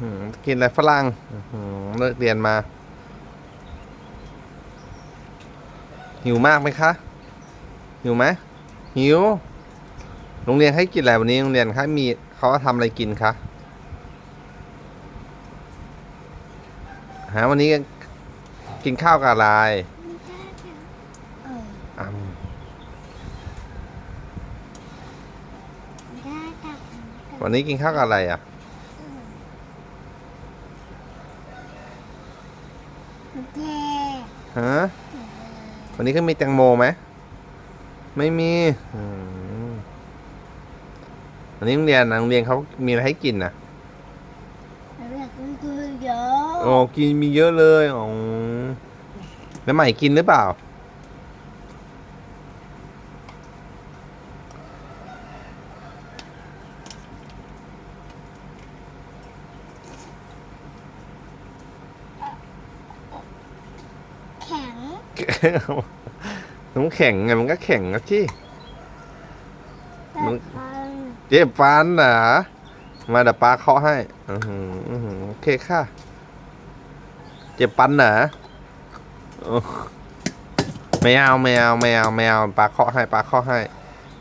หือกินอะไรฝรั่งอื้อหือเลิกเรียนมา หิวมากไหมคะ หิวไหมหิว โรงเรียนให้กินอะไรวันนี้ โรงเรียนให้มีเขาทำอะไรกินคะฮะวันนี้กินข้าวกับอะไรเอออ่ำได้ตักวันนี้กินข้าวกับอะไรอะ เจ๊ฮะวันนี้ก็มีแตงโมไหมไม่มีอืมวันนี้โรงเรียนนะโรงเรียนเขามีอะไรให้กินนะเราอยากกินคือเยอะโอ้กินมีเยอะเลยอ๋อแล้วใหม่กินหรือเปล่า แข็ง น้ำแข็งไงมันก็แข็งนะที่แต่มึงฟันเจ็บฟันเหรอมาเดี๋ยวป้าเคาะให้อือหืออื้อหือโอเคค่ะ เจ็บปันเหรอโอ้ไม่เอาไม่เอาไม่เอาไม่เอาป้าเคาะให้ป้าเคาะให้เ